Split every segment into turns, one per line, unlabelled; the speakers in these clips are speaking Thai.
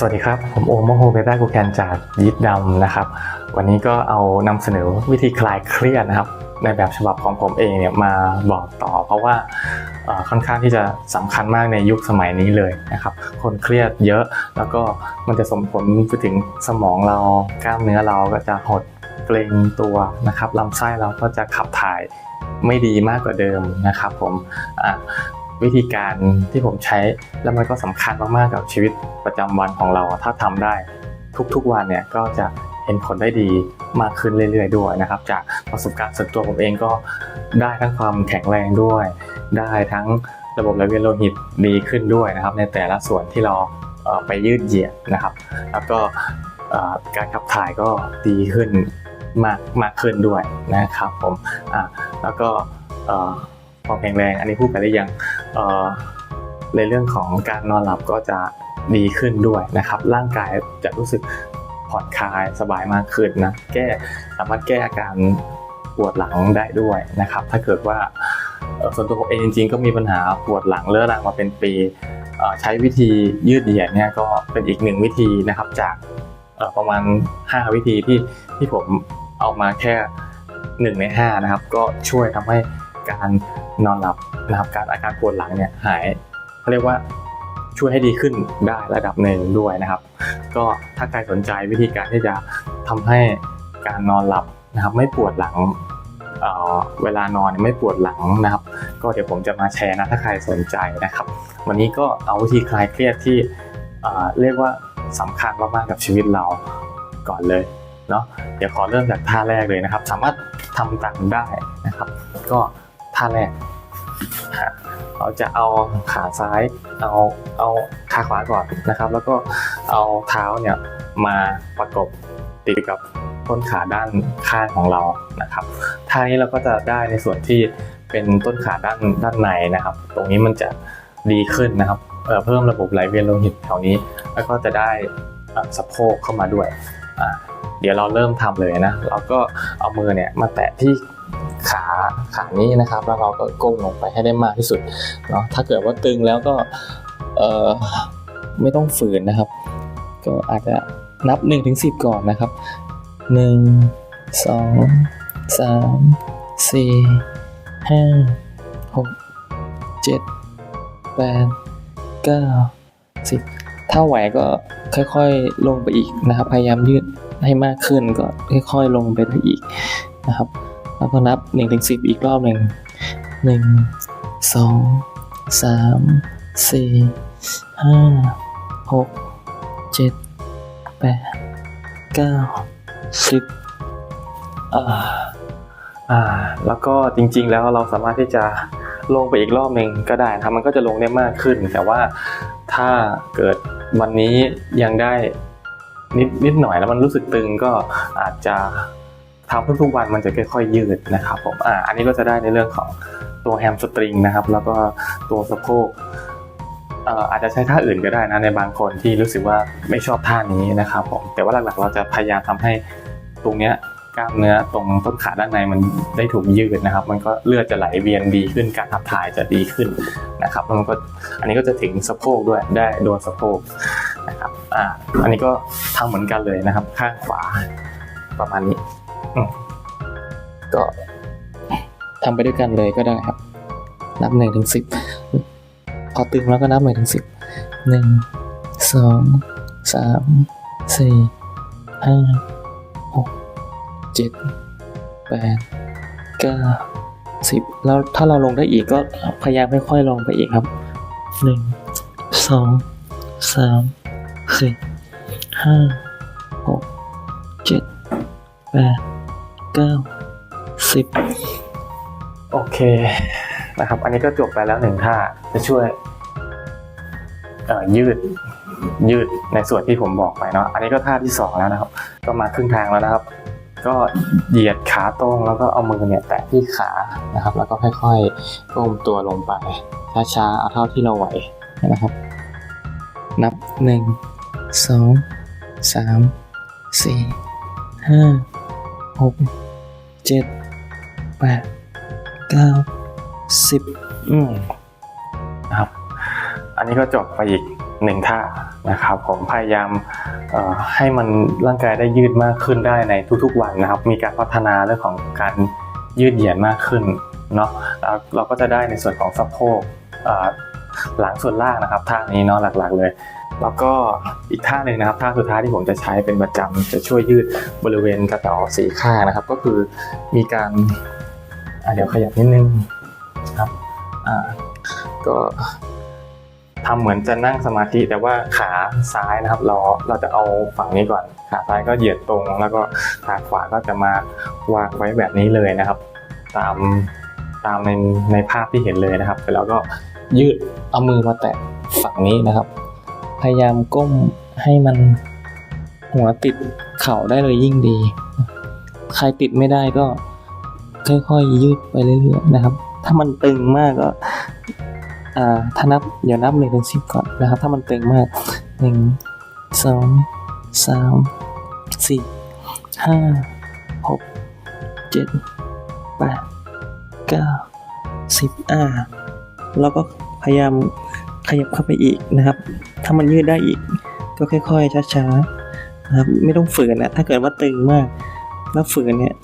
สวัสดีครับ ผมโอมโมโฮเบต้ากูแคนจากยิปดำนะครับ วันนี้ก็เอานำเสนอวิธีคลายเครียดนะครับ ในแบบฉบับของผมเองเนี่ยมาบอกต่อ เพราะว่าค่อนข้างที่จะสำคัญมากในยุคสมัยนี้เลยนะครับ คนเครียดเยอะ แล้วก็มันจะส่งผลไปถึงสมองเรากล้ามเนื้อเราก็จะหดเกร็งตัวนะครับลำไส้เราก็จะขับถ่ายไม่ดีมากกว่าเดิมนะครับผม วิธีการที่ผมใช้แล้วมันก็สำคัญมากๆกับชีวิตประจำวันของเรา ถ้าทำได้ทุกๆวันเนี่ยก็จะเห็นผลได้ดีมากขึ้นเรื่อยๆ ด้วยนะครับ จากประสบการณ์ส่วนตัวผมเองก็ได้ทั้งความแข็งแรงด้วย ได้ทั้งระบบไหลเวียนโลหิตดีขึ้นด้วยนะครับ ในแต่ละส่วนที่เราเอ่อไปยืดเหยียดนะครับ แล้วก็เอ่อการขับถ่ายก็ดีขึ้นมากมากขึ้นด้วยนะครับผมอะแล้วก็เอ่อความแข็งแรงอันนี้พูดไปหรือยังเอ่อ ในเรื่องของการนอนหลับก็จะดีขึ้นด้วยนะครับ ร่างกายจะรู้สึกผ่อนคลายสบายมากขึ้นนะแก้สามารถแก้อาการปวดหลังได้ด้วยนะครับ ถ้าเกิดว่าส่วนตัวผมเองจริงๆก็มีปัญหาปวดหลังเรื้อรังมาเป็นปีใช้วิธียืดเหยียดเนี่ยก็เป็นอีกหนึ่งวิธีนะครับจากประมาณ 5 วิธีที่ที่ผมเอามาแค่หนึ่งในห้านะครับก็ช่วยทำให้การนอนหลับ นะครับการอาการปวดหลังเนี่ยหายเขาเรียกว่าช่วยให้ดีขึ้นได้ระดับหนึ่งด้วยนะครับ ก็ถ้าใครสนใจวิธีการที่จะทำให้การนอนหลับนะครับ ไม่ปวดหลังเอ่อเวลานอนไม่ปวดหลังนะครับ ก็เดี๋ยวผมจะมาแชร์นะถ้าใครสนใจนะครับ วันนี้ก็เอาวิธีคลายเครียดที่เอ่อเรียกว่าสำคัญมากๆกับชีวิตเราก่อนเลยเนาะเดี๋ยวขอเริ่มจากท่าแรกเลยนะครับ สามารถทำตามได้นะครับ ก็ท่าแรก ฮะเราจะเอาขาซ้ายเอาเอาขาขวาก่อนนะครับ แล้วก็เอาเท้าเนี่ยมาประกบติดกับต้นขาด้านข้างของเรานะครับท่านี้เราก็จะได้ในส่วนที่เป็นต้นขาด้านด้านในนะครับ ตรงนี้มันจะดีขึ้นนะครับเเพิ่มระบบไหลเวียนโลหิตแถวนี้ แล้วก็จะได้สะโพกเข้ามาด้วย เดี๋ยวเราเริ่มทำเลยนะ เราก็เอามือเนี่ยมาแตะที่ ขาขานี้นะครับ แล้วเราก็ก้มลงไปให้ได้มากที่สุดเนาะถ้าเกิดว่าตึงแล้วก็เออไม่ต้องฝืนนะครับ ก็อาจจะนับ1นถึงสิก่อนนะครับ 1 2 3 4 5 6 7 8 9 10 ถ้าไหวก็ค่อยๆลงไปอีกนะครับ พยายามยืดให้มากขึ้นก็ค่อยๆลงไปได้อีกนะครับ แล้วก็นับ1นถึงสิอีกรอบหนึ่งหนึ่งสองสามสี่ห้าหกเจ็ดแปดเก้าสิบอ่าอ่าแล้วก็จริงๆแล้วเราสามารถที่จะลงไปอีกรอบหนึ่งก็ได้นะครับมันก็จะลงได้มากขึ้น แต่ว่าถ้าเกิดวันนี้ยังได้นิดนิดหน่อยแล้วมันรู้สึกตึงก็อาจจะ ทำทุกๆวันมันจะค่อยๆยืดนะครับผมอ่าอันนี้ก็จะได้ในเรื่องของตัวแฮมสตริงนะครับ แล้วก็ตัวสะโพกเอ่ออาจจะใช้ท่าอื่นก็ได้นะในบางคนที่รู้สึกว่าไม่ชอบท่านี้นะครับผมแต่ว่าหลักๆเราจะพยายามทำให้ตรงเนี้ยกล้ามเนื้อตรงต้นขาด้านในมันได้ถูกยืดนะครับ มันก็เลือดจะไหลเวียนดีขึ้นการขับถ่ายจะดีขึ้นนะครับแล้วมันก็อันนี้ก็จะถึงสะโพกด้วยได้โดนสะโพกนะครับอ่าอันนี้ก็ทำเหมือนกันเลยนะครับ ข้างขวาประมาณนี้ ก็ทำไปด้วยกันเลยก็ได้ครับ นับหนึ่งถึงสิบพอตึงแล้วก็นับหนึ่งถึงสิบหนึ่งสองสามสี่ห้าหกเจ็ดแปดเก้าสิบแล้วถ้าเราลงได้อีกก็พยายามค่อยๆลงไปอีกครับหนึ่งสองสามสี่ห้าหกเจ็ดแปด เก้าสิบโอเคนะครับ อันนี้ก็จบไปแล้วหนึ่งท่าจะช่วยยืดยืดในส่วนที่ผมบอกไปเนาะอันนี้ก็ท่าที่สองแล้วนะครับ ก็มาครึ่งทางแล้วนะครับ ก็เหยียดขาตรงแล้วก็เอามือเนี่ยแตะที่ขานะครับ แล้วก็ค่อยๆก้มตัวลงไปช้าๆเอาเท่าที่เราไหวนะครับ นับหนึ่งสองสามสี่ห้า หกเจ็ดแปดเก้าสิบอืมนะครับ อันนี้ก็จบไปอีกหนึ่งท่านะครับ ผมพยายามให้มันร่างกายได้ยืดมากขึ้นได้ในทุกๆวันนะครับ มีการพัฒนาเรื่องของการยืดเหยียดมากขึ้นเนาะแล้วเราก็จะได้ในส่วนของสะโพกหลังส่วนล่างนะครับท่านี้เนาะหลักๆเลย แล้วก็อีกท่าหนึ่งนะครับท่าสุดท้ายที่ผมจะใช้เป็นประจำจะช่วยยืดบริเวณกระเป๋าสีข้างนะครับ ก็คือมีการเดี๋ยวขยับนิดนึงครับก็ทำเหมือนจะนั่งสมาธิแต่ว่าขาซ้ายนะครับ เราเราจะเอาฝั่งนี้ก่อน ขาซ้ายก็เหยียดตรง แล้วก็ขาขวาก็จะมาวางไว้แบบนี้เลยนะครับ ตามตามในในภาพที่เห็นเลยนะครับแล้วก็ยืดเอามือมาแตะฝั่งนี้นะครับ พยายามก้มให้มันหัวติดเข่าได้เลยยิ่งดี ใครติดไม่ได้ก็ค่อยๆยืดไปเรื่อยๆนะครับ ถ้ามันตึงมากก็อ่าถ้านับเดี๋ยวนับหนึ่งถึงสิบก่อนนะครับ ถ้ามันตึงมากหนึ่งสองสามสี่ห้าหกเจ็ดแปดเก้าสิบอ่าแล้วก็พยายาม ขยับเข้าไปอีกนะครับ ถ้ามันยืดได้อีก ก็ค่อย ๆ ช้าๆนะครับไม่ต้องฝืนนะถ้าเกิดว่าตึงมาก แล้วฝืนเนี่ย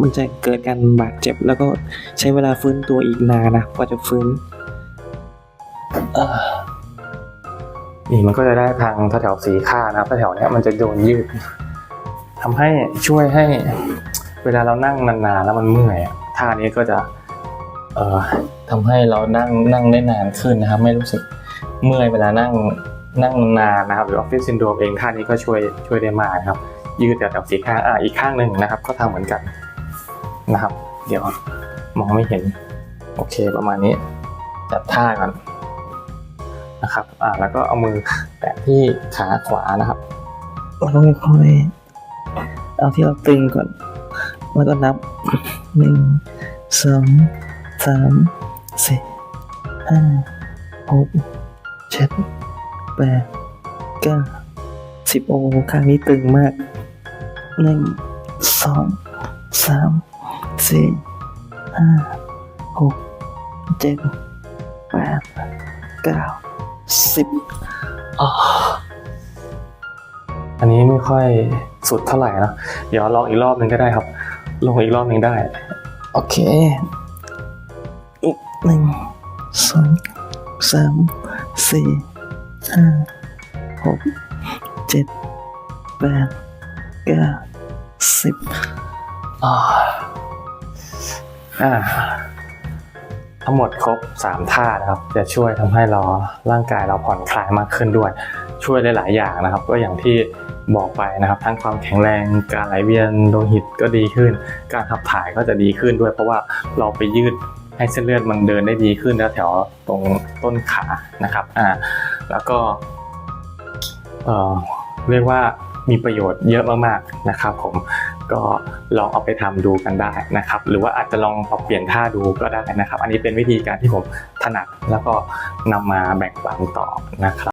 มันจะเกิดการบาดเจ็บ แล้วก็ใช้เวลาฟื้นตัวอีกนานนะกว่าจะฟื้นอ่อนี่มันก็จะได้ทางแถวสีข้านะครับแถวเนี้ยมันจะโดนยืดทำให้ช่วยให้ เวลาเรานั่งนานๆแล้วมันเมื่อยท่านี้ก็จะ ทำให้เรานั่งนั่งได้นานขึ้นนะครับ ไม่รู้สึกเมื่อยเวลานั่งนั่งนานนะครับหรือออฟฟิศซินโดรมเองท่านี้ก็ช่วยช่วยได้มากนะครับ ยืดแถวๆสีข้างอ่าอีกข้างหนึ่งนะครับ ก็ทำเหมือนกันนะครับ เดี๋ยวมองไม่เห็น โอเคประมาณนี้จัดท่าก่อนนะครับอ่าแล้วก็เอามือแตะที่ขาขวานะครับแล้วก็ค่อยเอาที่เราตึงก่อนแล้วก็นับหนึ่งสอง สามสี่ห้าหกเจ็ดแปดเก้าสิบโอ้ข้างนี้ตึงมากหนึ่งสองสามสี่ห้าหกเจ็ดแปดเก้าสิบอ๋ออันนี้ไม่ค่อยสุดเท่าไหร่นะ เดี๋ยวลองอีกรอบหนึ่งก็ได้ครับ ลงอีกรอบหนึ่งได้ โอเคอีก หนึ่งสองสามสี่ห้าหกเจ็ดแปดเก้าสิบอ่าอ่าทั้งหมดครบ 3 ท่านะครับ จะช่วยทำให้เราร่างกายเราผ่อนคลายมากขึ้นด้วย ช่วยได้หลายอย่างนะครับ ก็อย่างที่บอกไปนะครับ ทั้งความแข็งแรงการไหลเวียนโลหิตก็ดีขึ้น การขับถ่ายก็จะดีขึ้นด้วย เพราะว่าเราไปยืด ให้เส้นเลือดมันเดินได้ดีขึ้นแถวตรงต้นขานะครับอ่าแล้วก็เอ่อเรียกว่ามีประโยชน์เยอะมากๆนะครับผมก็ลองเอาไปทำดูกันได้นะครับ หรือว่าอาจจะลองปรับเปลี่ยนท่าดูก็ได้นะครับ อันนี้เป็นวิธีการที่ผมถนัดแล้วก็นำมาแบ่งปันต่อนะครับ